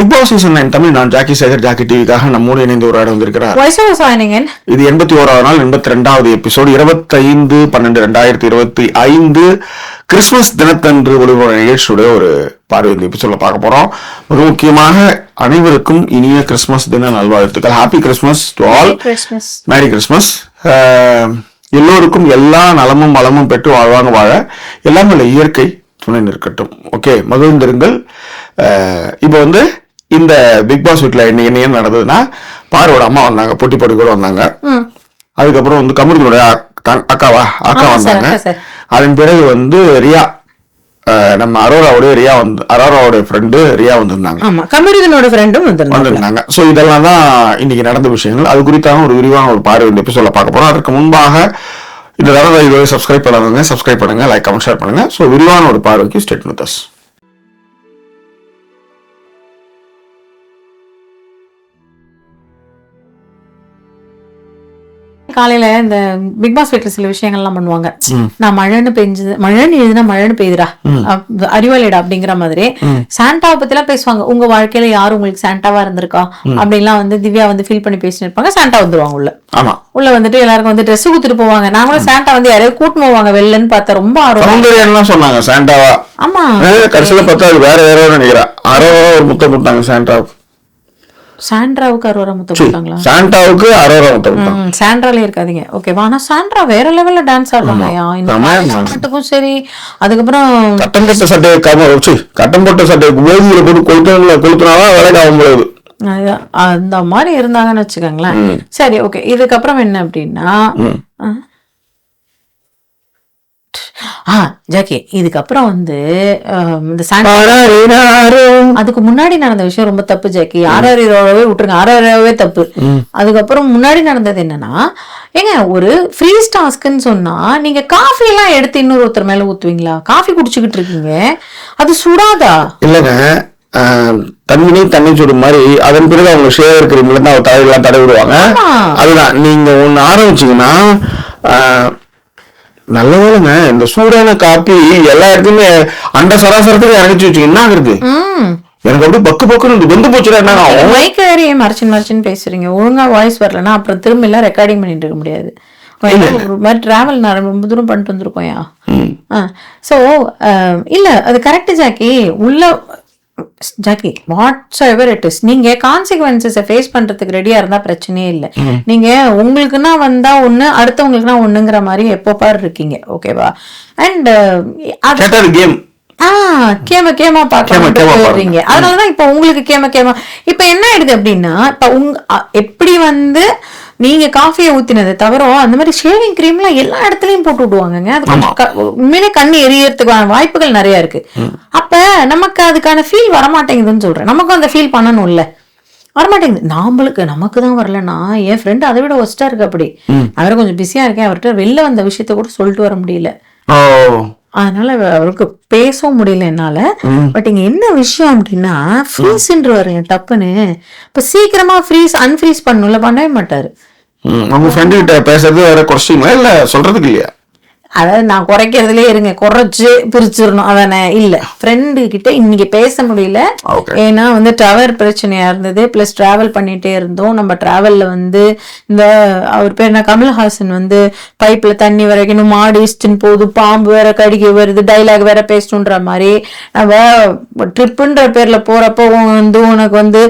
Bigg Boss season nine Tamil நான் Jackie Sekar Jackie டிவிக்காக நம்மோடு இணைந்து உரையாட வந்திருக்கிறார். இது எண்பத்தி ஓராவது நாள் எண்பத்தி ரெண்டாவது எபிசோடு இருபத்தைந்து பன்னெண்டு ரெண்டாயிரத்தி இருபத்தி ஐந்து கிறிஸ்துமஸ் தினத்தன்று ஒளிபர நிகழ்ச்சியுடைய ஒரு பார்வை இந்த எபிசோட்ல பார்க்க போறோம். மிக முக்கியமாக அனைவருக்கும் இனிய கிறிஸ்துமஸ் தின நல்வாழ்த்துக்கள். Happy Christmas to all. Merry Christmas எல்லோருக்கும் எல்லா நலமும் வளமும் பெற்று வாழ்வாங்க வாழ எல்லாம் உள்ள இயற்கை துணை நிற்கட்டும். ஓகே மகிழ்ந்திருங்கள். இப்போ வந்து இந்த பிக் பாஸ் வீட்டில் என்ன என்ன நடந்ததுன்னா பார்வோட அம்மா வந்தாங்க பொட்டி போட்டு கூட வந்தாங்க. அதுக்கப்புறம் வந்து கமருதனுடைய அக்காவா அக்கா வந்தாங்க. அதன் பிறகு வந்து ரியா நம்ம அரோராவுடைய ரியா வந்து அரோராவுடைய ஃப்ரெண்டு ரியா வந்திருந்தாங்க. ஆமா கமருதனோட ஃப்ரெண்டும் வந்திருந்தாங்க. ஸோ இதெல்லாம் தான் இன்னைக்கு நடந்த விஷயங்கள். அது குறித்தான ஒரு விரிவான ஒரு பார்வை இந்த எபிசோட பார்க்க போறோம். அதற்கு முன்பாக இந்த தடவை இதுவரை சப்ஸ்கிரைப் பண்ணாதவங்க சப்ஸ்கிரைப் பண்ணுங்க லைக் கமெண்ட் ஷேர் பண்ணுங்க. ஸோ விரிவான ஒரு பார்வைக்கு ஸ்டேட் வித் அஸ் காலையில இந்த பிக் பாஸ் வீட்டுல சில விஷயங்கள்லாம் பண்ணுவாங்க. நான் மழைன்னு பெஞ்சது மழைன்னு எழுதுனா மழைன்னு பெய்யுதுடா. அறிவாளிடா அப்படிங்கிற மாதிரி. சாண்டாவை பத்தி எல்லாம் பேசுவாங்க. உங்க வாழ்க்கையில யாரு உங்களுக்கு சாண்டாவா இருந்திருக்கா? அப்படின்லாம் வந்து திவ்யா வந்து ஃபீல் பண்ணி பேசிட்டு இருப்பாங்க. சாண்டா வந்துருவாங்க உள்ள. ஆமா. உள்ள வந்துட்டு எல்லாருக்கும் வந்து ட்ரெஸ் குத்துட்டு போவாங்க. நாங்களும் சாண்டா வந்து யாரையும் கூட்டின்னு போவாங்க வெளிலன்னு பார்த்தா ரொம்ப ஆர்வம். சொன்னாங்க சாண்டாவா ஆமா. கடைசியில பார்த்தா வேற யாரோ நினைக்கிறேன் அரோ ஒரு முத்தம் கொடுத்தாங்க சாண்டாவுக்கு சாண்ட்ராவுக்கு அரோரா முத்தம் கொடுத்தாங்களா? சாண்டாவுக்கு அரோரா முத்தம் கொடுத்தாங்க சாண்ட்ராலே இருக்காதீங்க. ஓகேவா ஆனா சாண்ட்ரா வேற லெவல்ல டான்ஸ் ஆடுறாங்கயா. பாட்டுக்கும் சரி அதுக்கப்புறம் கட்டம் கட்ட சட்டையை கட்டம் போட்ட சட்டையை வேதியில போட்டு கொளுத்தல கொளுத்தினாதான் வேலைக்கு ஆகும் பொழுது அது- அந்த மாதிரி இருந்தாங்கன்னு வச்சுக்கோங்களேன். சரி ஓகே இதுக்கப்புறம் என்ன அப்படின்னா ஆ. ஜாக்கி இதுக்கப்புறம் வந்து இந்த அதுக்கு முன்னாடி நடந்த விஷயம் ரொம்ப தப்பு ஜாக்கி. ஹீரோவே விட்டுருங்க ஆர்ஆர்வே தப்பு. அதுக்கப்புறம் முன்னாடி நடந்தது என்னன்னா ஏங்க ஒரு ஃப்ரீ டாஸ்க்னு சொன்னா நீங்க காஃபி எல்லாம் எடுத்து இன்னொரு ஒருத்தர் மேல ஊத்துவீங்களா? காஃபி குடிச்சுக்கிட்டு இருக்கீங்க. அது சுடாதா? இல்லைங்க தண்ணி தண்ணி சுடு மாதிரி அதன் பிறகு அவங்க ஷேர் கிரீம்ல தான் தலையெல்லாம் தடவி விடுவாங்க. ஆமா. அதுதான் நீங்க ஒண்ணு ஆரம்பிச்சீங்கன்னா நல்ல வேலைங்க. இந்த சூடான காப்பி எல்லா இடத்துலயுமே அண்ட சராசரத்துக்கு இறங்கிச்சு வச்சீங்க என்ன ம். எனக்கு அப்படியே பக்கு பக்குன்னு வெந்து போச்சுன்னா என்ன மைக் வேறையே மறைச்சின் மறைச்சின்னு பேசுறீங்க. ஒழுங்கா வாய்ஸ் வரலன்னா அப்புறம் திரும்ப எல்லாம் ரெக்கார்டிங் பண்ணிட்டு இருக்க முடியாது. மாதிரி டிராவல் நான் ரொம்ப தூரம் பண்ணிட்டு வந்திருக்கோம்யா. ஸோ இல்ல அது கரெக்ட் ஜாக்கி. உள்ள Jackie what's ever it is நீங்க கான்சிக்வன்சஸை ஃபேஸ் பண்றதுக்கு ரெடியா இருந்தா பிரச்சனையே இல்லை. நீங்க உங்களுக்குன்னா வந்தா ஒண்ணு அடுத்தவங்களுக்குன்னா ஒண்ணுங்கிற மாதிரி எப்போ பாரு இருக்கீங்க. ஓகேவா அண்ட் கேம் ஆ கேம கேமா கேம கேமா பாக்க பாருங்க. போறீங்க அதனாலதான் இப்ப உங்களுக்கு கேம கேமா. இப்ப என்ன ஆயிடுது அப்படின்னா இப்ப உங்க எப்படி வந்து நீங்க காஃபியை ஊத்தினது தவிர அந்த மாதிரி ஷேவிங் கிரீம்லாம் எல்லா இடத்துலயும் போட்டு விடுவாங்கங்க. அது உண்மையிலே கண்ணு எரியறதுக்கான வாய்ப்புகள் நிறைய இருக்கு. அப்ப நமக்கு அதுக்கான ஃபீல் வரமாட்டேங்குதுன்னு சொல்றேன். நமக்கும் அந்த ஃபீல் பண்ணணும்ல. வரமாட்டேங்குது. நாமளுக்கு நமக்கு தான் வரலன்னா என் ஃப்ரெண்டு அதை விட ஒஸ்டா இருக்கு அப்படி. அவரை கொஞ்சம் பிஸியா இருக்கேன். அவர்கிட்ட வெளில வந்த விஷயத்த கூட சொல்லிட்டு வர முடியல. அதனால அவ- அவருக்கு பேசவும் முடியல என்னால. பட் இங்க என்ன விஷயம் அப்படின்னா ஃப்ரீஸ்ன்ற வருங்க டப்புன்னு இப்ப சீக்கிரமா ஃப்ரீஸ் அன்ஃப்ரீஸ் பண்ணணும்ல பண்ணவே மாட்டாரு. உங்க ஃப்ரெண்டு கிட்ட பேசுறது வேற கொஸ்டின் இல்ல சொல்றதுக்கு இல்லையா? அதாவது நான் குறைக்கிறதுலே இருங்க. குறைச்சு பிரிச்சிடணும். அதானே? இல்ல. ஃப்ரெண்டு கிட்ட இன்னைக்கு பேச முடியல. ஏன்னா வந்து டவர் பிரச்சனையா இருந்தது. பிளஸ் டிராவல் பண்ணிட்டே இருந்தோம். நம்ம டிராவல்ல வந்து இந்த அவர் பேர் என்ன? கமல்ஹாசன் வந்து பைப்ல தண்ணி வரைக்கணும் மாடு இஸ்டின் போகுது. பாம்பு வேற கடிக்க வருது. டைலாக் வேற பேசணுன்ற மாதிரி. நம்ம ட்ரிப்புன்ற பேர்ல போறப்போ வந்து உனக்கு வந்து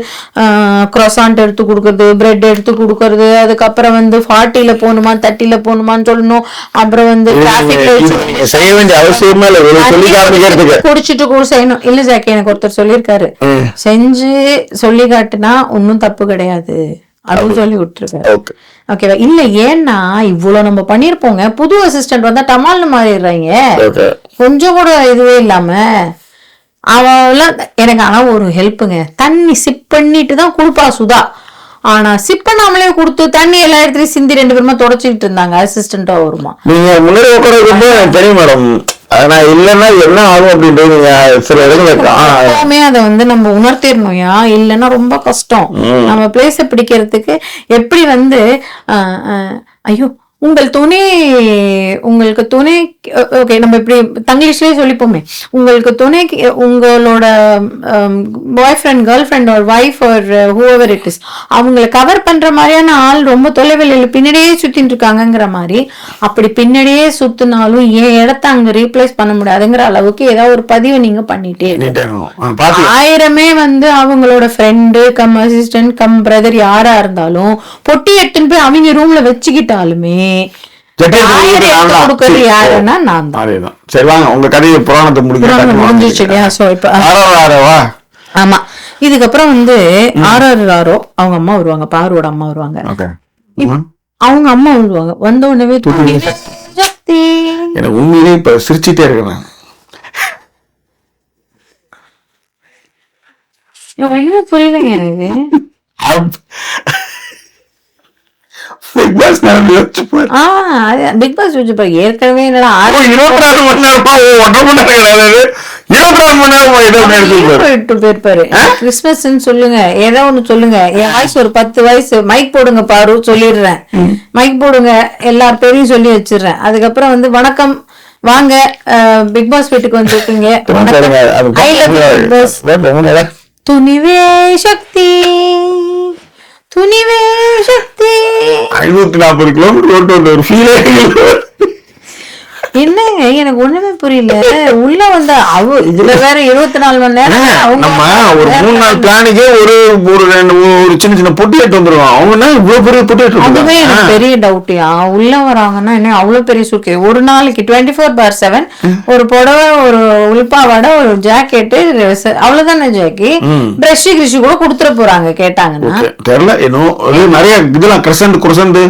க்ரொசாண்ட் எடுத்து கொடுக்கறது பிரெட் எடுத்து கொடுக்கறது. அதுக்கப்புறம் வந்து ஃபார்ட்டில போகணுமா தேர்ட்டில போகணுமான்னு சொல்லணும். அப்புறம் வந்து செய்ய வேண்டிய அவசியமே இல்லை. சொல்லி காமிக்கிறதுக்கு குடிச்சிட்டு கூட செய்யணும். இல்ல ஜாக்கி எனக்கு ஒருத்தர் சொல்லியிருக்காரு. செஞ்சு சொல்லி காட்டுனா ஒன்னும் தப்பு கிடையாது. அப்படின்னு சொல்லி விட்டுருக்காரு. ஓகே. ஓகேவா இல்ல ஏன்னா இவ்வளவு நம்ம பண்ணிருப்போங்க புது அசிஸ்டன்ட் வந்தா டமால்னு மாறிடுறாங்க. கொஞ்சம் கூட இதுவே இல்லாம அவெல்லாம் எனக்கு ஆனா ஒரு ஹெல்ப்புங்க தண்ணி சிப் பண்ணிட்டு தான் கொடுப்பா சுதா. ஆனா சிப் பண்ணாமலே கொடுத்து தண்ணி எல்லா இடத்துலயும் சிந்தி ரெண்டு பேருமா தொடச்சிக்கிட்டு இருந்தாங்க அசிஸ்டண்டா வருமா நீங்க முன்னாடி எனக்கு தெரியும் மேடம். நான் இல்லைன்னா என்ன ஆகும் அப்படின்றது நீங்க சில எப்பவுமே அதை வந்து நம்ம உணர்த்திடணும்யா இல்லைன்னா ரொம்ப கஷ்டம். நம்ம பிளேஸ பிடிக்கிறதுக்கு எப்படி வந்து ஐயோ உங்கள் துணை உங்களுக்கு துணை ஓகே நம்ம இப்படி தங்கிலீஷ்லயே சொல்லிப்போமே. உங்களுக்கு துணைக்கு உங்களோட பாய் ஃப்ரெண்ட் கேர்ள் ஃப்ரெண்ட் ஒரு ஒய்ஃப் ஒரு ஹூவர் இட் இஸ் அவங்கள கவர் பண்ற மாதிரியான ஆள் ரொம்ப தொலைவில் இல்லை பின்னாடியே சுத்திட்டு இருக்காங்கங்கிற மாதிரி அப்படி பின்னாடியே சுத்தினாலும் என் இடத்த அங்க ரீப்ளேஸ் பண்ண முடியாதுங்கிற அளவுக்கு ஏதாவது ஒரு பதிவு நீங்க பண்ணிட்டே ஆயிரமே வந்து அவங்களோட friend cum assistant cum brother யாரா இருந்தாலும் பொட்டி எடுத்துன்னு போய் அவங்க ரூம்ல வச்சுக்கிட்டாலுமே ஜெட்டை ஆயிரம் நான் எடுத்து தான். கொடுக்கறது? சரி, யாருன்னா நான் தான். அதேதான். சரி வாங்க உங்க கதையை புராணத்தை புராணம் முடிஞ்சிச்சு இல்லையா? முடிக்க சோ இப்ப ஆரவா ஆமா. இதுக்கப்புறம் வந்து ஆறாறு ஆரோ அவங்க அம்மா வருவாங்க. பாருவோட அம்மா வருவாங்க. அவங்க அம்மா வருவாங்க. வந்த உடனே துணிவே சக்தி எனக்கு உண்மையிலே இப்ப சிரிச்சிட்டே ஒண்ணுமே புரியலைங்க எனக்கு நான். ஆ பிக் பாஸ் வச்சு ஏற்கனவே என்னடா இருபத்தி நாலு மணி நேரமா ஓ, ஒன்றரை மணி நேரம் கிடையாது இருபத்தி நாலு மணி நேரமா ஏதோ ஒண்ணு எடுத்துட்டு போயிரு. போயிட்டு போயிருப்பாரு கிறிஸ்மஸ்ன்னு சொல்லுங்க. ஏதோ ஒண்ணு சொல்லுங்க. என் வயசு ஒரு பத்து வயசு மைக் போடுங்க பாரு சொல்லிடுறேன். மைக் போடுங்க. எல்லார் பேரையும் சொல்லி வச்சிடுறேன். அதுக்கப்புறம் வந்து வணக்கம். வாங்க பிக் பாஸ் வீட்டுக்கு வந்திருக்கீங்க. வேண்டாம். துணிவே சக்தி. துணிவே சக்தி ஐநூத்தி நாற்பது கிலோமீட்டர் ஓட்டு வந்த ஒரு ஃபீலே என்னங்க? எனக்கு ஒண்ணுமே புரியல. உள்ள வந்த அவ இதுல வேற இருபத்தி நாலு மணி நேரம் நம்ம ஒரு மூணு நாள் பிளானுக்கே ஒரு ஒரு ரெண்டு ஒரு சின்ன சின்ன பொட்டி எடுத்து வந்துருவோம். அவங்க என்ன இவ்வளவு பெரிய பொட்டி எடுத்து அதுவே? எனக்கு பெரிய டவுட்டியா உள்ள வராங்கன்னா என்ன அவ்வளவு பெரிய சூட்கே ஒரு நாளைக்கு டுவெண்ட்டி ஃபோர் பார் செவன் ஒரு புடவை ஒரு உள்பாவாடை ஒரு ஜாக்கெட்டு அவ்வளவுதானே ஜாக்கி? பிரஷ் கிருஷி கூட கொடுத்துட போறாங்க கேட்டாங்கன்னா. தெரியல ஒரு நிறைய இதெல்லாம் கிரசண்ட் குரசண்ட்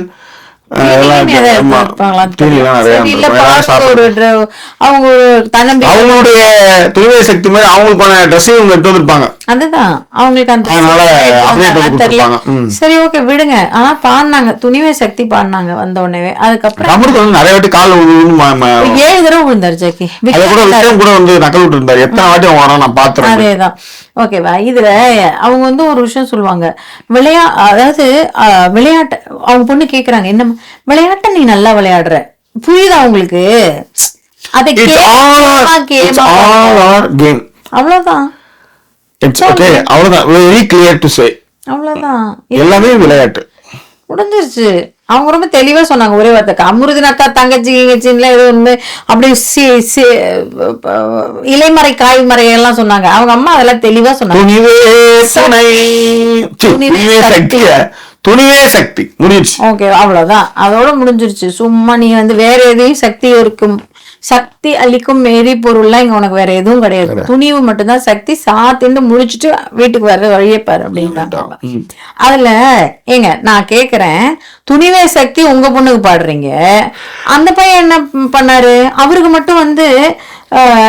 அவங்களுடைய துணிவை சக்தி மாதிரி அவங்களுக்கான ட்ரெஸ்ஸையும் இவங்க எடுத்து வந்திருப்பாங்க. அதுதான். அவங்களுக்கு அந்த. சரி ஓகே விடுங்க. ஆனா பாடினாங்க. துணிவே சக்தி பாடினாங்க வந்த உடனே அதுக்கப்புறம் வந்து நிறைய வாட்டி கால் ஏழு தடவை விழுந்தாரு ஜாக்கி. கூட கூட வந்து நக்கல் விட்டு இருந்தாரு எத்தனை வாட்டி வரான் நான் பாத்துறேன். அதேதான். ஓகேவா? இதுல அவங்க வந்து ஒரு விஷயம் சொல்லுவாங்க. விளையா அதாவது விளையாட்டு அவங்க பொண்ணு கேக்குறாங்க என்ன விளையாட்ட நீ நல்லா விளையாடுற? புரியுதா உங்களுக்கு? அதை கேமா ஆல் இட்ஸ் ஓகே அவ்வளவுதான். வெரி கிளியர் டு சே எல்லாமே விளையாட்டு. முடிஞ்சிருச்சு. அவங்க ரொம்ப தெளிவா சொன்னாங்க ஒரே வார்த்தை அமிர்தின் அக்கா தங்கச்சி கிங்கச்சின்ல ஏதோ ஒண்ணு அப்படியே சி சி இலைமறை காய்மறை எல்லாம் சொன்னாங்க. அவங்க அம்மா அதெல்லாம் தெளிவா சொன்னாங்க. துணிவே சக்தி. முடிஞ்சிச்சு ஓகே அவ்வளவுதான். அதோட முடிஞ்சிருச்சு. சும்மா நீ வந்து வேற எதையும் சக்தி இருக்கும் சக்தி அளிக்கும் மேரி பொருள்லாம் இங்க உனக்கு வேற எதுவும் கிடையாது. துணிவு மட்டும்தான் சக்தி சாத்தின்னு முடிச்சிட்டு வீட்டுக்கு வர வழியே பாரு அப்படின்ட்டாங்க ம். அதுல ஏங்க நான் கேக்குறேன் துணிவே சக்தி உங்க பொண்ணுக்கு பாடுறீங்க. அந்த பையன் என்ன பண்ணாரு? அவருக்கு மட்டும் வந்து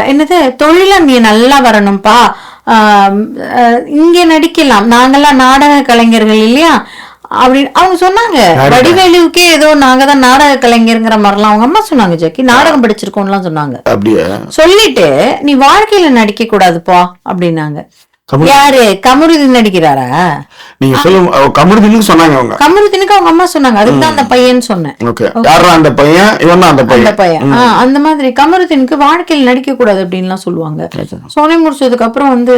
என்னது தொழில நீ நல்லா வரணும்ப்பா இங்க நடிக்கலாம். நாங்கெல்லாம் நாடக கலைஞர்கள் இல்லையா? அப்படின்னு அவங்க சொன்னாங்க. வடிவேலுக்கே ஏதோ நாங்க தான் நாடக கலைஞருங்கிற மாதிரிலாம் அவங்க அம்மா சொன்னாங்க ஜாக்கி. நாடகம் படிச்சிருக்கோம்லாம் சொன்னாங்க. அப்படியே? சொல்லிட்டு நீ வாழ்க்கையில நடிக்க கூடாதுப்பா அப்படின்னாங்க யாரு? கமருதீன் நடிக்கிறாரா? நீங்க சொல்லும் கமருதின்னு சொன்னாங்க அவங்க. கமருதீனுக்கு அவங்க அம்மா சொன்னாங்க. அதுக்கு தான் அந்த பையன் சொன்னேன். ஓகே. அந்த பையன்? இவன் அந்த அந்த பையன். ஆ, அந்த மாதிரி கமருதீனுக்கு வாழ்க்கையில் நடிக்க கூடாது அப்படின்லாம் சொல்லுவாங்க. சோனி முடிச்சதுக்கு அப்புறம் வந்து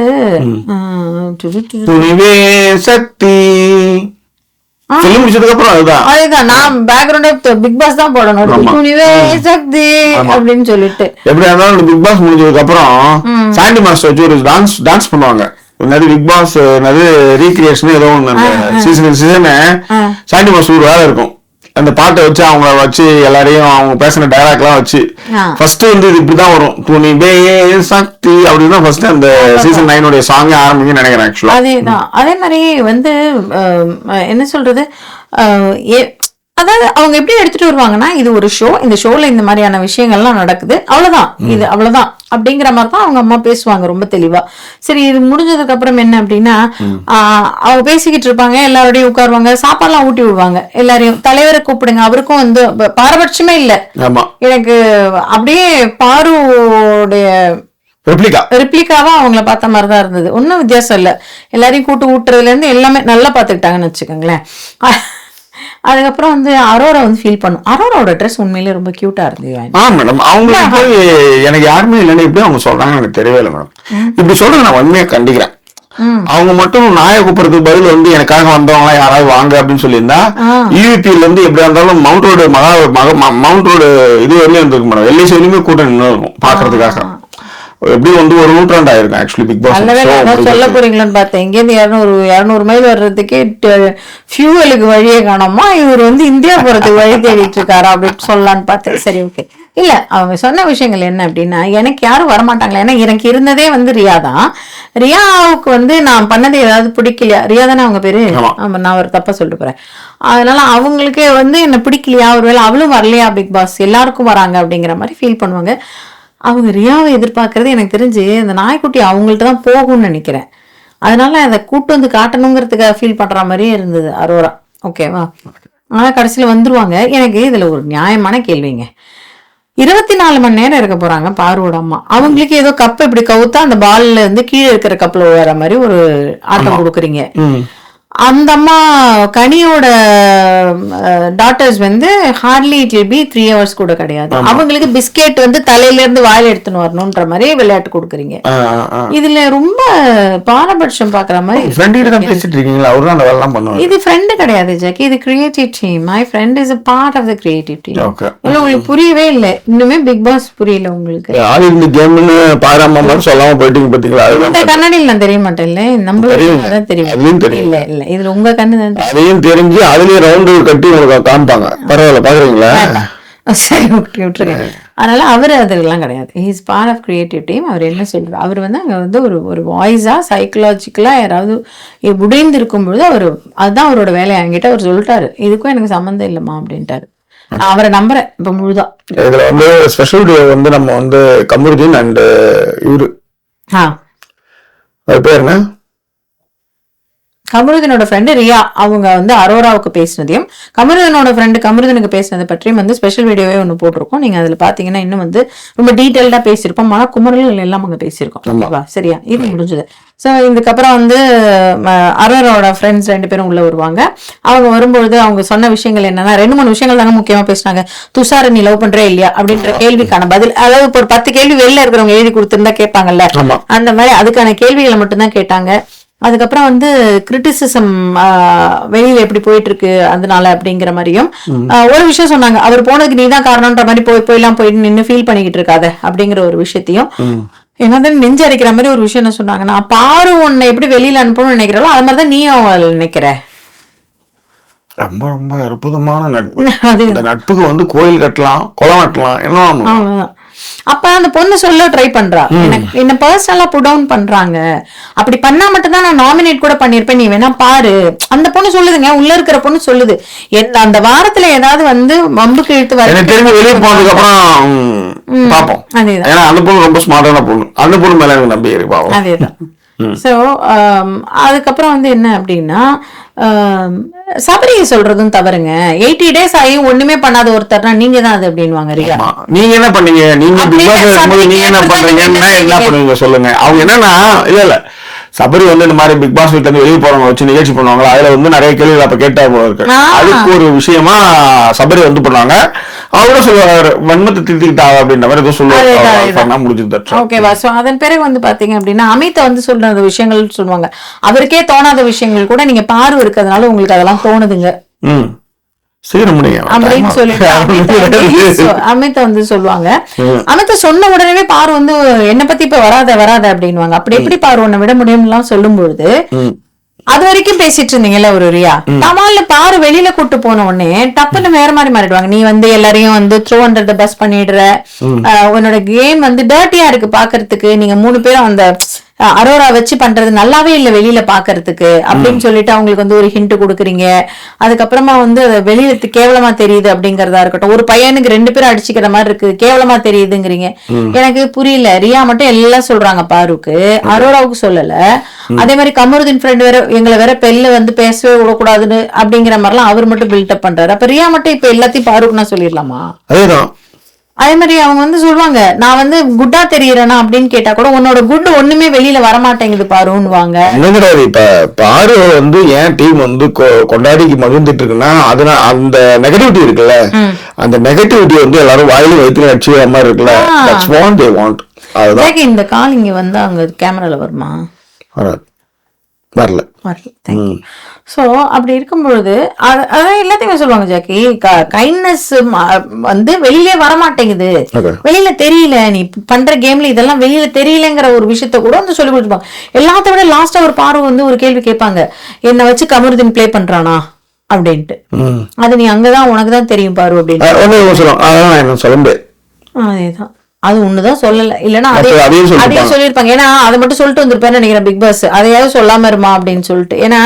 சக்தி சொல்லி முடிச்சதுக்கு அப்புறம் அதுதான். அதுதான். நான் பேக்ரவுண்டே பிக் பாஸ் தான் போடணும். துணிவே சக்தி அப்படின்னு சொல்லிட்டு. எப்படியா இருந்தாலும் பிக் பாஸ் முடிஞ்சதுக்கு அப்புறம் சாண்டி மாஸ்டர் வச்சு ஒரு டான்ஸ் டான்ஸ் பண்ணுவாங்க. என்னது பிக் பாஸ் என்னது ரீக்ரியேஷன் ஏதோ அந்த சீசன் சீசன் சாண்டி மாஸ்டர் ஒரு வேலை இருக்கும். அந்த பாட்டை வச்சு அவங்க வச்சு எல்லாரையும் அவங்க பேசின டைலாக் எல்லாம் வச்சு. ஃபர்ஸ்ட் வந்து இது இப்படிதான் வரும். துணிவே சக்தி அப்படின்னு ஃபர்ஸ்ட் அந்த சீசன் நைனுடைய சாங் ஆரம்பிக்குன்னு நினைக்கிறேன் ஆக்சுவலா அதேதான். அதே மாதிரி வந்து என்ன சொல்றது? அதாவது அவங்க எப்படி எடுத்துட்டு வருவாங்கன்னா இது ஒரு ஷோ இந்த ஷோல இந்த மாதிரியான விஷயங்கள்லாம் நடக்குது அவ்வளவுதான். இது அவ்வளவுதான். அப்படிங்கிற மாதிரி தான் அவங்க அம்மா பேசுவாங்க ரொம்ப தெளிவா. சரி இது முடிஞ்சதுக்கு அப்புறம் என்ன அப்படின்னா அவங்க பேசிக்கிட்டு இருப்பாங்க எல்லாரோடையும் உட்காருவாங்க சாப்பாடுலாம் ஊட்டி விடுவாங்க. எல்லாரையும் தலைவரை கூப்பிடுங்க அவருக்கும் வந்து பாரபட்சமே இல்ல. எனக்கு அப்படியே பாருடைய ரெப்ளிகா. ரிப்ளிகாவா அவங்கள பார்த்த மாதிரி தான் இருந்தது. ஒன்றும் வித்தியாசம் இல்லை. எல்லாரையும் கூட்டு ஊட்டுறதுல இருந்து எல்லாமே நல்லா பார்த்துக்கிட்டாங்கன்னு வச்சுக்கோங்களேன். அதுக்கப்புறம் வந்து அரோரா வந்து ஃபீல் பண்ணும். அரோராவோட ட்ரெஸ் உண்மையிலேயே ரொம்ப கியூட்டா இருந்தது ஆ மேடம் அவங்களுக்கு எனக்கு யாருமே இல்லைன்னு எப்படி அவங்க சொல்றாங்கன்னு எனக்கு தெரியவே இல்லை மேடம் இப்படி சொல்றது நான் உண்மையை கண்டிக்கிறேன். அவங்க மட்டும் நாயை கூப்பிடுறதுக்கு பதில் வந்து எனக்காக வந்தவங்க யாராவது வாங்க அப்படின்னு சொல்லியிருந்தா யூபில இருந்து எப்படியா இருந்தாலும் மவுண்ட் ரோடு மகா மவுண்ட் ரோடு இது வரையும் இருந்திருக்கு மேடம் எல்லை சைடுமே கூட்டம் நின்று இருக்கும் பாக்குறதுக்காக. எப்படியும் வந்து ஒரு நூற்றாண்டு ஆயிருக்கும் ஆக்சுவலி பிக் பாஸ் அதான் சொல்ல போறீங்களோன்னு பார்த்தேன். இங்கேருந்து இரநூறு இரநூறு மைல் வர்றதுக்கே ஃபியூவலுக்கு வழியே காணோமா? இவர் வந்து இந்தியா போறதுக்கு வழி தேடிட்டு இருக்காரா அப்படின்னு சொல்லலான்னு பார்த்தேன். சரி ஓகே இல்ல அவங்க சொன்ன விஷயங்கள் என்ன அப்படின்னா எனக்கு யாரும் வரமாட்டாங்களா? ஏன்னா எனக்கு இருந்ததே வந்து ரியா தான். ரியாவுக்கு வந்து நான் பண்ணது ஏதாவது பிடிக்கலையா? ரியா தானே அவங்க பேரு? நான் ஒரு தப்பா சொல்லிட்டு போறேன். அதனால அவங்களுக்கே வந்து என்ன பிடிக்கலையா? ஒருவேளை அவளும் வரலையா பிக் பாஸ் எல்லாருக்கும் வராங்க அப்படிங்கிற மாதிரி ஃபீல் பண்ணுவாங்க. அவங்க ரியாவை எதிர்பார்க்கறது எனக்கு தெரிஞ்சு அந்த நாய்க்குட்டி அவங்கள்ட்ட தான் போகும்னு நினைக்கிறேன். அதனால அதை கூட்டு வந்து காட்டணுங்கிறதுக்காக ஃபீல் பண்ற மாதிரியே இருந்தது அரோரா. ஓகேவா ஆனா கடைசியில வந்துருவாங்க. எனக்கு இதுல ஒரு நியாயமான கேள்விங்க. இருபத்தி நாலு மணி நேரம் இருக்க போறாங்க பார்வோட அம்மா. அவங்களுக்கு ஏதோ கப் இப்படி கவுத்தா அந்த பால்ல இருந்து கீழே இருக்கிற கப்ல விழுற மாதிரி ஒரு ஆட்டம் கொடுக்குறீங்க. அந்த அம்மா கனியோட டாட்டர்ஸ் வந்து hardly it will be three hours கூட கிடையாது. அவங்களுக்கு பிஸ்கெட் வந்து தலையில இருந்து வாயில எடுத்துன்னு வரணும்ன்ற மாதிரி விளையாட்டு கொடுக்குறீங்க. இதுல ரொம்ப பாரபட்சம் பாக்குற மாதிரி இது ஃப்ரெண்டு கிடையாது ஜாக்கி. இது creative team my friend is part of the creative team இல்ல உங்களுக்கு புரியவே இல்லை. இன்னுமே பிக் பாஸ் புரியல உங்களுக்கு. யாரு இந்த கேம்னு பாராம சொல்லாம போயிட்டீங்க பாத்தீங்களா? கண்ணாடியில் நான் தெரிய மாட்டேன்ல. அதான் தெரியும் தெரியும். இல்ல. இதுல உங்க கண்ணு. அதையும் தெரிஞ்சு அதுலயும் ரவுண்டு கட்டி உங்களுக்கு காமிப்பாங்க. பரவாயில்ல பாக்குறீங்களா? சரி விட்டுருங்க. அதனால அவர் அதெல்லாம் கிடையாது. Is part of creative team அவர் என்ன சொல்றாரு? அவர் வந்து அங்க வந்து ஒரு ஒரு வாய்ஸா சைக்கலாஜிக்கலா யாராவது உடைந்து இருக்கும் பொழுது அவர் அதுதான் அவரோட வேலையை என்கிட்ட அவர் சொல்லிட்டாரு. இதுக்கும் எனக்கு சம்மந்தம் இல்லைம்மா அப்படின்ட்டாரு. அவரை நம்புறேன். இப்ப முழுதா. இதுல வந்து ஸ்பெஷல் டே வந்து நம்ம வந்து கமருதீன் அண்ட் இவரு. ஆ. அவர் பேர் என்ன? கமருதனோட ஃப்ரெண்டு ரியா அவங்க வந்து அரோராவுக்கு பேசினதையும் கமருதனோட ஃப்ரெண்டு கமருதனுக்கு பேசினதை பற்றியும் வந்து ஸ்பெஷல் வீடியோவே ஒன்று போட்டிருக்கோம். நீங்க அதுல பாத்தீங்கன்னா இன்னும் வந்து ரொம்ப டீட்டெயில்டா பேசியிருப்போம். மன குமரல் எல்லாம் அங்க பேசியிருக்கோம். சரியா? இது முடிஞ்சது. ஸோ இதுக்கப்புறம் வந்து ம, அரோராவோட ஃப்ரெண்ட்ஸ் ரெண்டு பேரும் உள்ள வருவாங்க. அவங்க வரும்பொழுது அவங்க சொன்ன விஷயங்கள் என்னன்னா ரெண்டு மூணு விஷயங்கள் தாங்க முக்கியமா பேசினாங்க. துஷாரை நீ லவ் பண்றே இல்லையா? அப்படின்ற கேள்விக்கான பதில் அதாவது இப்போ ஒரு பத்து கேள்வி வெளில இருக்கிறவங்க எழுதி கொடுத்திருந்தா கேட்பாங்கல்ல? அந்த மாதிரி அதுக்கான கேள்விகளை மட்டும்தான் கேட்டாங்க. அதுக்கப்புறம் வந்து கிரிட்டிசிசம் வெளியில எப்படி போயிட்டு இருக்கு அதனால அப்படிங்கிற மாதிரியும் ஒரு விஷயம் சொன்னாங்க. அவர் போனதுக்கு நீ தான் காரணம்ன்ற மாதிரி போய் போயெல்லாம் போயிட்டு நின்று ஃபீல் பண்ணிக்கிட்டு இருக்காத அப்படிங்கிற ஒரு விஷயத்தையும் என்னது நெஞ்சு அரைக்கிற மாதிரி ஒரு விஷயம் என்ன சொன்னாங்க. நான் பாரு உன்னை எப்படி வெளியில அனுப்பணும்னு நினைக்கிறோம் அது மாதிரி தான் நீயும் நினைக்கிற. ரொம்ப ரொம்ப அற்புதமான நட்பு. இந்த நட்புக்கு வந்து கோயில் கட்டலாம் குளம் கட்டலாம் என்ன. அப்ப அந்த பொண்ணு சொல்ல ட்ரை பண்றா. எனக்கு என்ன பர்சனலா புட் டவுன் பண்றாங்க. அப்படி பண்ணா மட்டும் தான் நான் நாமினேட் கூட பண்ணிருப்பேன். நீ வேணா பாரு. அந்த பொண்ணு சொல்லுதுங்க. உள்ள இருக்கிற பொண்ணு சொல்லுது. அந்த வாரத்துல ஏதாவது வந்து வம்புக்கு இழுத்து வர தெரிஞ்சு வெளியே போனதுக்கு அப்புறம் பாப்போம் அதேதான். அந்த பொண்ணு ரொம்ப ஸ்மார்ட்டான பொண்ணு. அந்த பொண்ணு மேல எனக்கு நம்பிக்கை அதேதான். ஸோ அதுக்கப்புறம் வந்து என்ன அப்படின்னா ஆம், சபரி சொல்றதும் தவறுங்க. எயிட்டி டேஸ் ஆகி ஒண்ணுமே பண்ணாத ஒருத்தர்னா நீங்க தான் அது அப்படின்வாங்க ரியா. நீங்க என்ன பண்ணீங்க? நீங்க நீங்க என்ன பண்றீங்கன்னா கேட்டதுக்கு என்ன பண்ணுவீங்க சொல்லுங்க. அவங்க என்னன்னா இல்ல இல்ல. சபரி வந்து இந்த மாதிரி பிக் பாஸ் வீட்ல இருந்து வெளியே போறவங்க வச்சு நிகழ்ச்சி பண்ணுவாங்க அதுல வந்து நிறைய கேள்விகள் அப்ப கேட்டா போல இருக்கு. அதுக்கு ஒரு விஷயமா சபரி வந்து பண்ணாங்க அவரோட சொல்லுவாரு வன்மத்தை திருத்திக்கிட்டா அப்படின்ற மாதிரி ஏதோ சொல்லுவாங்க முடிஞ்சது. ஓகேவா? சோ அதன் பிறகு வந்து பாத்தீங்க அப்படின்னா அமித் வந்து சொல்ற அந்த விஷயங்கள் சொல்லுவாங்க. அவருக்கே தோணாத விஷயங்கள் கூட நீங்க பார்வை இருக்கிறதுனால உங்களுக்கு அதெல்லாம் தோணுதுங்க. ம். அப்படின்னு சொல்லிட்டு அமித் வந்து சொல்லுவாங்க. அமித் சொன்ன உடனே பாரு வந்து என்ன பத்தி இப்ப வராத வராத அப்படின்னுவாங்க. அப்படி எப்படி பாரு உன்னை விட முடியும்லாம் சொல்லும் பொழுது. அது வரைக்கும் பேசிட்டு இருந்தீங்கல்ல ஒரு ரியா? தமால்ல பாரு வெளியில கூட்டு போன உடனே டப்புன்னு வேற மாதிரி மாறிடுவாங்க. நீ வந்து எல்லாரையும் வந்து த்ரூ ஹண்ட்ரட் பஸ் பண்ணிடுற. உன்னோட கேம் வந்து டர்ட்டியா இருக்கு பாக்குறதுக்கு. நீங்க மூணு பேரும் அந்த அரோரா வச்சு பண்றது நல்லாவே இல்ல வெளியில பாக்குறதுக்கு. அப்படின்னு சொல்லிட்டு அவங்களுக்கு வந்து ஒரு ஹிண்ட் கொடுக்குறீங்க. அதுக்கப்புறமா வந்து வெளியில கேவலமா தெரியுது அப்படிங்கறதா இருக்கட்டும். ஒரு பையனுக்கு ரெண்டு பேரும் அடிச்சுக்கிற மாதிரி இருக்கு. கேவலமா தெரியுதுங்கிறீங்க. எனக்கு புரியல. ரியா மட்டும் எல்லாம் சொல்றாங்க பாருக்கு. அரோராவுக்கு சொல்லல. அதே மாதிரி கமருதீன் ஃப்ரெண்ட் வேற எங்களை வேற பெல்ல வந்து பேசவே விடக்கூடாதுன்னு அப்படிங்கிற மாதிரிலாம் அவர் மட்டும் பில்டப் பண்றாரு. அப்ப ரியா மட்டும் இப்ப எல்லாத்தையும் பாருக்கு நான் சொல்லிடலாமா? அதேதான். அதே மாதிரி அவங்க வந்து சொல்லுவாங்க நான் வந்து குட்டா தெரியறேனா அப்படின்னு கேட்டா கூட உன்னோட குட் ஒண்ணுமே வெளியில வர மாட்டேங்குது பாருன்னுவாங்க கிடையாது இப்ப பாரு வந்து ஏன் டீம் வந்து கொ- கொண்டாடி மகிழ்ந்துட்டு இருக்குன்னா அதனால அந்த நெகட்டிவிட்டி இருக்குல்ல அந்த நெகட்டிவிட்டி வந்து எல்லாரும் வாயிலும் வயிற்றுல அடிச்சுக்கிற மாதிரி இருக்குல்ல தட்ஸ் வாண்ட் தே வாண்ட் அதுதான். இந்த கால் இங்க வந்து அங்க கேமரால வருமா? வராது. வரல. வரல. ஸோ அப்படி இருக்கும் பொழுது அது- அதான் எல்லாத்தையுமே சொல்லுவாங்க ஜாக்கி. கைண்ட்னஸ் வந்து வெளியிலே வர மாட்டேங்குது Okay. வெளியில தெரியல நீ பண்ற கேம்ல இதெல்லாம் வெளியில தெரியலங்கிற ஒரு விஷயத்த கூட வந்து சொல்லி கொடுத்துப்பாங்க எல்லாத்த விட லாஸ்டா ஒரு பார்வை வந்து ஒரு கேள்வி கேட்பாங்க. என்னை வச்சு கமருதீன் ப்ளே பண்றானா? அப்படின்ட்டு. அது நீ அங்கதான் உனக்கு தான் தெரியும் பாரு அப்படின்னு சொல்ல முடியாது. அதேதான். அது ஒண்ணுதான் சொல்லல. மத்த அதையும் சொல்லியிருப்பாங்க. ஏன்னா அதை மட்டும் சொல்லிட்டு வந்திருப்பேன்னு நினைக்கிறேன் பிக் பாஸ் அதையாவது சொல்லாம இருமா அப்படின்னு சொல்லிட்டு. ஏன்னா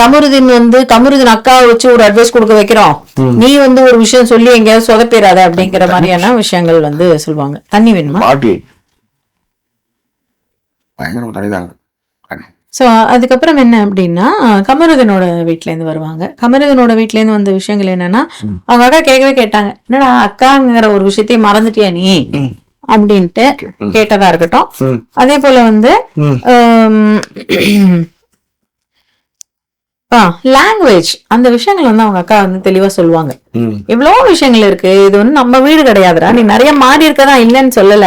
கமருதீன் வந்து கமருதீன் அக்காவை வச்சு ஒரு அட்வைஸ் கொடுக்க வைக்கிறோம். நீ வந்து ஒரு விஷயம் சொல்லி எங்கேயாவது சொதப்பிடாத அப்படிங்கிற மாதிரியான விஷயங்கள் வந்து சொல்லுவாங்க. தண்ணி வேணுமா? ஸோ அதுக்கப்புறம் என்ன அப்படின்னா கமருதனோட வீட்ல இருந்து வருவாங்க. கமருதனோட வீட்ல இருந்து வந்த விஷயங்கள் என்னன்னா அவங்க அக்கா கேட்கவே கேட்டாங்க. என்னடா அக்காங்கிற ஒரு விஷயத்தையும் மறந்துட்டியா நீ? அப்படின்ட்டு கேட்டதா இருக்கட்டும். அதே போல வந்து. லாங்குவேஜ் அந்த விஷயங்கள் வந்து அவங்க அக்கா வந்து தெளிவா சொல்லுவாங்க. ம். எவ்வளவோ விஷயங்கள் இருக்கு. இது வந்து நம்ம வீடு கிடையாதுடா. நீ நிறைய மாறி இருக்கதா இல்லைன்னு சொல்லல.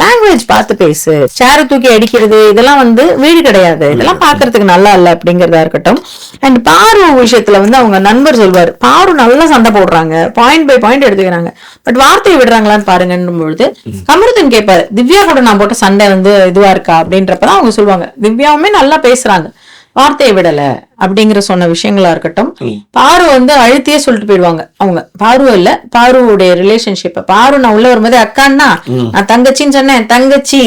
லாங்குவேஜ் பார்த்து பேசு. சேர தூக்கி அடிக்கிறது இதெல்லாம் வந்து வீடு கிடையாது. இதெல்லாம் பாக்குறதுக்கு நல்லா இல்ல அப்படிங்கறதா இருக்கட்டும். அண்ட் பாரு விஷயத்துல வந்து அவங்க நண்பர் சொல்வாரு பாரு நல்லா சண்டை போடுறாங்க பாயிண்ட் பை பாயிண்ட் எடுத்துக்கிறாங்க. பட் வார்த்தையை விடுறாங்களான்னு பாருங்கன்னும் பொழுது கமருதன் கேட்பாரு திவ்யா கூட நான் போட்ட சண்டை வந்து இதுவா இருக்கா அப்படின்றப்பதான் அவங்க சொல்லுவாங்க திவ்யாவுமே நல்லா பேசுறாங்க. வார்த்தையை விடல அப்படிங்கிற சொன்ன விஷயங்களா இருக்கட்டும் பாரு வந்து அழுத்தியே சொல்லிட்டு போயிடுவாங்க அவங்க. பாரு இல்ல பாருவுடைய ரிலேஷன்ஷிப் பாரு நான் உள்ள வரும்போது அக்கான்னா நான் தங்கச்சின்னு சொன்னேன் தங்கச்சி.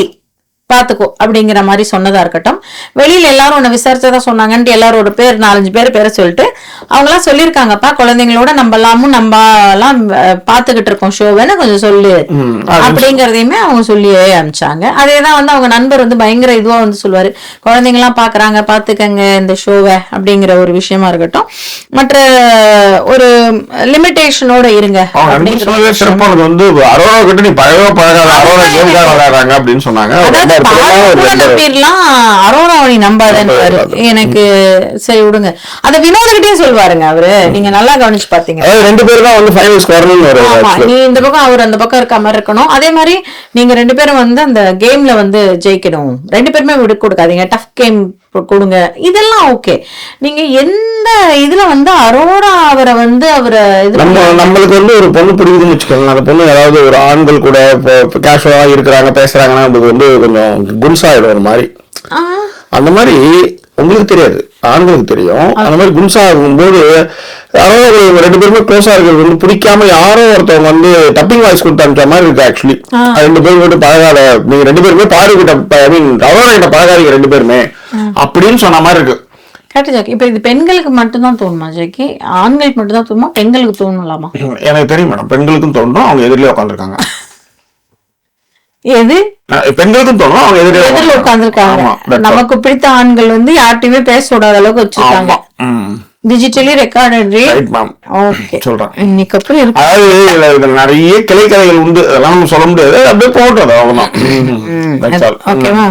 பாத்துக்கோ அப்படிங்கிற மாதிரி சொன்னதா இருக்கட்டும். வெளியில எல்லாரும் உன்னை விசாரிச்சதா சொன்னாங்கன்ட்டு எல்லாரோட பேர் நாலஞ்சு பேர் பேரை சொல்லிட்டு அவங்களாம் சொல்லியிருக்காங்கப்பா குழந்தைங்களோட நம்ம எல்லாமும் நம்ம எல்லாம் அஹ், பாத்துக்கிட்டு இருக்கோம் ஷோவேன்னு கொஞ்சம் சொல்லு. அப்படிங்கறதையுமே அவங்க சொல்லி அனுப்பிச்சாங்க. அதேதான் வந்து அவங்க நண்பர் வந்து பயங்கர இதுவா வந்து சொல்லுவாரு. குழந்தைங்கலாம் பாக்குறாங்க பாத்துக்கங்க இந்த ஷோவை அப்படிங்கிற ஒரு விஷயமா இருக்கட்டும். மற்ற ஒரு லிமிட்டேஷனோட இருங்க. வந்து அரோரா கிட்ட நீ பழகவே பழகாத அரோரா கேம் தான் விளையாடுறாங்க அப்படின்னு சொன்னாங்க. நம்பிடலாம் நம்பாதன்னு எனக்கு சரி விடுங்க. அத வினோதகிட்டே சொல்வாருங்க அவரு. நீங்க நல்லா கவனிச்சு பாத்தீங்க. ரெண்டு பேரும் தான் வந்து. நீ இந்த பக்கம் அவர் அந்த பக்கம் இருக்க மாதிரி இருக்கணும். அதே மாதிரி நீங்க ரெண்டு பேரும் வந்து அந்த கேம்ல வந்து ஜெயிக்கணும். ரெண்டு பேருமே விட்டு கொடுக்காதீங்க. டஃப் கேம் கொடுங்க. இதெல்லாம் ஓகே நீங்க எந்த இதுல வந்து அரோரா அவரை வந்து அவரை நம்ம நம்மளுக்கு வந்து ஒரு பொண்ணு பிடிக்குதுன்னு வச்சுக்கோங்களேன். அந்த பொண்ணு ஏதாவது ஒரு ஆண்கள் கூட இப்போ கேஷுவலா இருக்கிறாங்க பேசுறாங்கன்னா நமக்கு வந்து கொஞ்சம் குன்சாயிடும் ஒரு மாதிரி. அந்த மாதிரி உங்களுக்கு தெரியாது. ஆண்களுக்கு தெரியும். அந்த மாதிரி குன்சா ஆகும்போது யாரோ ஒரு ரெண்டு பேருமே க்ளோஸா இருக்கிறது வந்து பிடிக்காம யாரோ ஒருத்தவங்க வந்து டப்பிங் வாய்ஸ் கொடுத்து அனுப்பிச்ச மாதிரி இருக்கு ஆக்சுவலி ரெண்டு பேரும் வந்து பழகாத நீங்க ரெண்டு பேருமே பாரு கிட்ட ஐ மீன் கிட்ட பழகாதீங்க ரெண்டு பேருமே. அப்படின்னு சொன்ன மாதிரி இருக்கு. கரெக்ட் ஜாக்கி. இப்ப இது பெண்களுக்கு மட்டும்தான் தோணுமா ஜாக்கி? ஆண்களுக்கு மட்டும்தான் தோணுமா பெண்களுக்கு தோணலாமா? எனக்கு தெரியும் மேடம். பெண்களுக்கும் தோணும் அவங்க எதிரிலே உட்காந்துருக்காங்க எது? பெண்களுக்கும் தோணும். அவங்க எதிரிலே உட்கார்ந்திருக்காங்க. நமக்கு பிடித்த ஆண்கள் வந்து யார்ட்டையுமே பேச விடாத அளவுக்கு வச்சிருக்காங்க. Digitally recorded right ma'am okay சொல்றேன். இன்னைக்கு அப்புறம் இருக்கு. அதாவது இதுல இதுல நிறைய கிளை கதைகள் உண்டு. அதெல்லாம் நம்ம சொல்ல முடியாது. அப்படியே போட்டோம் அது அவ்வளவுதான். ஓகேவா.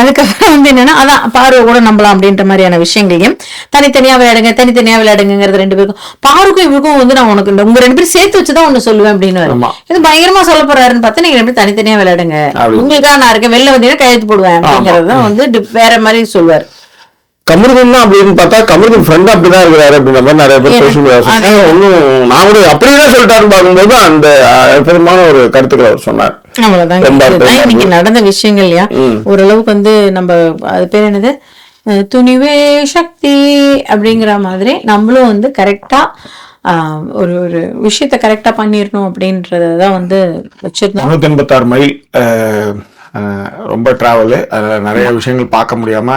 அதுக்கப்புறம் வந்து என்னன்னா அதான் பார்வை கூட நம்பலாம் அப்படின்ற மாதிரியான விஷயங்களையும் தனித்தனியா விளையாடுங்க தனித்தனியா விளையாடுங்கிறது ரெண்டு பேருக்கும். பாருக்கும் இவருக்கும் வந்து நான் உனக்கு உங்க ரெண்டு பேரும் சேர்த்து வச்சுதான் ஒண்ணு சொல்லுவேன் அப்படின்னு. இது பயங்கரமா சொல்ல போறாருன்னு பார்த்தா நீங்க ரெண்டு பேரும் தனித்தனியா விளையாடுங்க. உங்களுக்காக நான் இருக்கேன் வெளில வந்தீங்கன்னா கையெழுத்து போடுவேன் அப்படிங்கறது தான் வந்து வேற மாதிரி சொல்லுவார். கமருதன் தான் அப்படின்னு பார்த்தா கமருதன் ஃப்ரெண்ட் அப்படிதான் இருக்கிறாரு அப்படின்ற மாதிரி நிறைய பேர் சோஷியல் மீடியா ஒன்னும் நான் கூட அப்படிதான் சொல்லிட்டாருன்னு பார்க்கும்போது அந்த அற்புதமான ஒரு கருத்துக்களை அவர் சொன்னார். இன்னைக்கு நடந்த விஷயங்கள் இல்லையா? ஓரளவுக்கு வந்து நம்ம அது பேர் என்னது? துணிவே சக்தி அப்படிங்கிற மாதிரி நம்மளும் வந்து கரெக்டா ஒரு ஒரு விஷயத்த கரெக்டா பண்ணிடணும் அப்படின்றதான் வந்து வச்சிருந்தோம். எண்பத்தாறு மைல் ரொம்ப டிராவலு அதுல நிறைய விஷயங்கள் பார்க்க முடியாம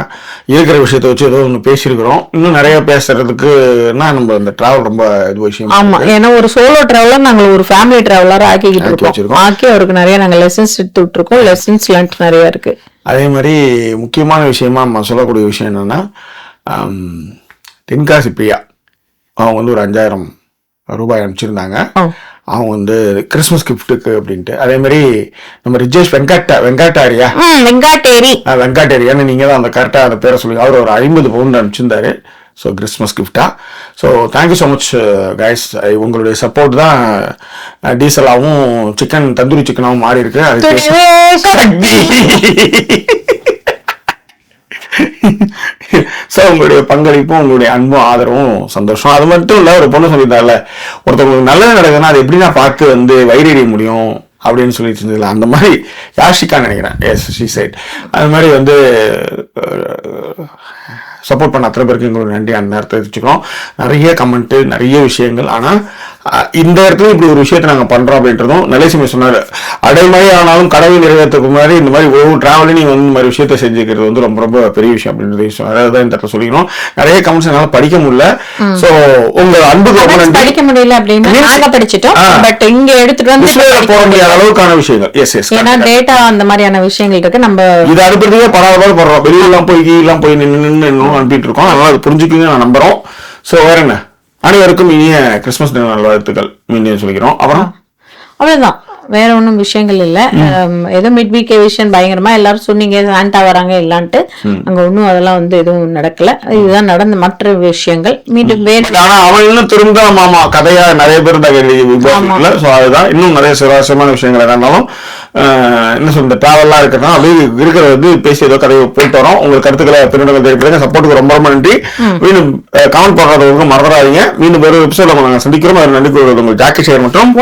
இருக்கிற விஷயத்த வச்சு ஏதோ ஒன்று பேசியிருக்கிறோம். இன்னும் நிறைய பேசுறதுக்குன்னா நம்ம இந்த டிராவல் ரொம்ப இது விஷயம் ஆமா. ஏன்னா ஒரு சோலோ டிராவலர் நாங்க ஒரு ஃபேமிலி டிராவலரா ஆக்கிக்கிட்டு ஆக்கி இருக்கோம். வச்சிருக்கோம். ஆக்கி அவருக்கு நிறைய நாங்க லெசன்ஸ் எடுத்து விட்டுருக்கோம் லெசன்ஸ் லேர்ன்ட் நிறைய இருக்கு. அதே மாதிரி முக்கியமான விஷயமா நம்ம சொல்லக்கூடிய விஷயம் என்னன்னா தென்காசி பிரியா. அவங்க வந்து ஒரு அஞ்சாயிரம் ரூபாய் அனுப்பிச்சிருந்தாங்க. அவங்க வந்து கிறிஸ்மஸ் கிஃப்ட்டுக்கு அப்படின்ட்டு. அதே மாதிரி நம்ம ரிஜேஷ் வெங்கட்டா வெங்காட்டாரியா வெங்காட்டேரி. ஆ, வெங்காட்டேரி ஏன்னா நீங்கள் தான் அந்த கரெக்டாக அந்த பேரை சொல்லி அவர் ஒரு ஐம்பது பவுண்ட் அனுப்பிச்சிருந்தாரு. ஸோ கிறிஸ்மஸ் கிஃப்டா so thank you so much guys உங்களுடைய சப்போர்ட் தான் டீசலாகவும் சிக்கன் தந்தூரி சிக்கனாகவும் மாறி இருக்கு. சக்தி ஸோ உங்களுடைய பங்களிப்பும் உங்களுடைய அன்பும் ஆதரவும் சந்தோஷம். அது மட்டும் இல்லை ஒரு பொண்ணு சொல்லியிருந்தால ஒருத்தவங்களுக்கு நல்லது நடக்குதுன்னா அது எப்படி நான் பார்த்து வந்து வயிறறிய முடியும் அப்படின்னு சொல்லிட்டு இருந்ததுல அந்த மாதிரி யாஷிகா நினைக்கிறேன். எஸ் ஷி சைட் அது மாதிரி வந்து சப்போர்ட் பண்ண அத்தனை பேருக்கு எங்களுக்கு நன்றி. அந்த நேரத்தை தெரிவிச்சுக்கிறோம். நிறைய கமெண்ட்டு நிறைய விஷயங்கள். ஆனால் இந்த இடத்துல இப்படி ஒரு விஷயத்தை நாங்கள் பண்ணுறோம் அப்படின்றதும் நிலைசுமை சொன்னார். அடைமழை ஆனாலும் கடவுள் நிறைவேற்றதுக்கு முன்னாடி இந்த மாதிரி ஒவ்வொரு டிராவலையும் நீங்கள் வந்து இந்த மாதிரி விஷயத்தை செஞ்சுக்கிறது வந்து ரொம்ப ரொம்ப பெரிய விஷயம் அப்படின்றது விஷயம் அதாவது இந்த இடத்துல சொல்லிக்கணும். நிறைய கமெண்ட்ஸ் என்னால் படிக்க முடியல. ஸோ உங்கள் அன்புக்கு படிக்க முடியல அப்படின்னா படிச்சிட்டோம். பட் இங்க எடுத்துட்டு வந்து போட முடியாத அளவுக்கான விஷயங்கள். எஸ் எஸ் ஏன்னா டேட்டா அந்த மாதிரியான விஷயங்கள் இருக்கு. நம்ம இது அனுப்புறதுக்கே பாடு படுறோம். வெளியெல்லாம் போய் கீழெல்லாம் போய் நின்று நின்று அனுப்பிட்டு இருக்கோம். அதனால அது புரிஞ்சுக்குங்க நான் நம்புறோம். ஸோ வேற என்ன? அனைவருக்கும் இனிய கிறிஸ்மஸ் தின நல்வாழ்த்துக்கள். மீண்டும் சொல்லிக்கிறோம் அப்புறம்? அவ்வளவுதான். வேற ஒண்ணும் விஷயங்கள் இல்ல. ஏதோ மிட் வீக் விஷன் பயங்கரமா எல்லாரும் சொன்னீங்க சாண்டா வராங்க இல்லான்ட்டு. அங்க ஒண்ணும் அதெல்லாம் வந்து எதுவும் நடக்கல. இதுதான் நடந்த மற்ற விஷயங்கள். மீண்டும் வேற ஆனா அவன் இன்னும் திரும்ப மாமா கதையா நிறைய பேர் அதுதான் இன்னும் நிறைய சுவாரஸ்யமான விஷயங்கள் ஆஹ், என்ன சொல்ற டிராவல்லாம் இருக்கிறதா அப்படியே இருக்கிறத வந்து பேசி ஏதோ கதையை போயிட்டு வரோம். உங்கள் கருத்துக்களை தெரிவிக்கிறீங்க சப்போர்ட்டுக்கு ரொம்ப ரொம்ப நன்றி. மீண்டும் கமெண்ட் பண்றதுக்கு மறந்துடாதீங்க. மீண்டும் வேறு எபிசோட நாங்கள் சந்திக்கிறோம். அதில் நன்றி கூறுவது உங்கள் ஜாக்கி சேர் மற்றும்